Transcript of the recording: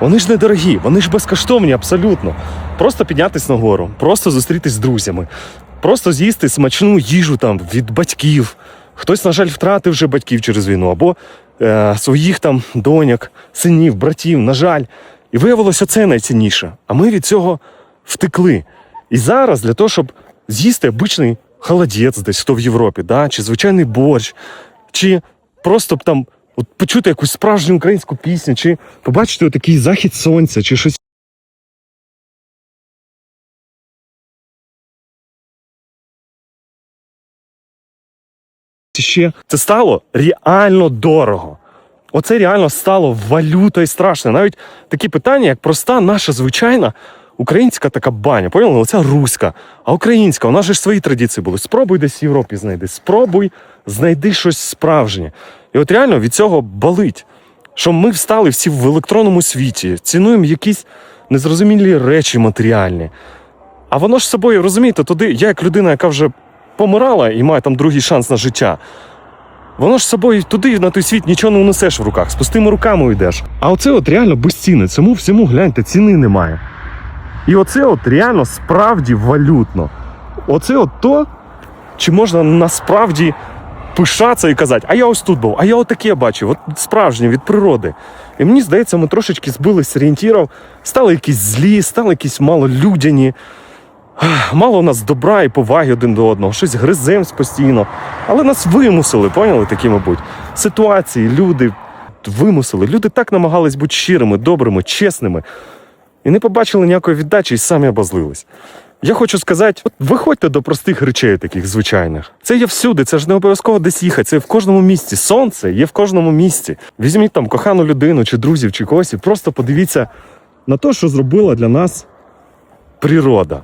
Вони ж недорогі, вони ж безкоштовні абсолютно. Просто піднятись на гору, просто зустрітись з друзями, просто з'їсти смачну їжу там від батьків. Хтось, на жаль, втратив вже батьків через війну, або е, своїх там доньок, синів, братів, на жаль. І виявилося це найцінніше. А ми від цього втекли. І зараз для того, щоб з'їсти обичний холодець десь хто в Європі, да? чи звичайний борщ, чи просто б там от почути якусь справжню українську пісню, чи побачити отакий захід сонця, чи щось. Ще це стало реально дорого. Оце реально стало валютою страшне. Навіть такі питання, як проста наша звичайна українська така баня. Поняли? Оця руська. А українська, у нас же ж свої традиції були. Спробуй десь в Європі знайди. Спробуй знайди щось справжнє. І от реально від цього болить. Що ми встали всі в електронному світі, цінуємо якісь незрозумілі речі матеріальні. А воно ж собою, розумієте, туди, я як людина, яка вже помирала і має там другий шанс на життя. Воно ж собою туди на той світ нічого не унесеш в руках, з пустими руками йдеш. А оце от реально безцінне. Цьому всьому гляньте, ціни немає. І оце от реально справді валютно. Оце от то, чи можна насправді пишатися і казати, а я ось тут був, а я отаке бачив, от справжнє від природи. І мені здається, ми трошечки збились з орієнтірів, стали якісь злі, стали якісь малолюдяні. Мало у нас добра і поваги один до одного, щось гриземось постійно. Але нас вимусили, поняли такі, мабуть. Ситуації, люди вимусили. Люди так намагались бути щирими, добрими, чесними. І не побачили ніякої віддачі і самі обозлились. Я хочу сказати, от виходьте до простих речей, таких звичайних. Це є всюди, це ж не обов'язково десь їхати, це в кожному місці. Сонце є в кожному місці. Візьміть там кохану людину, чи друзів, чи когось, і просто подивіться на те, що зробила для нас природа.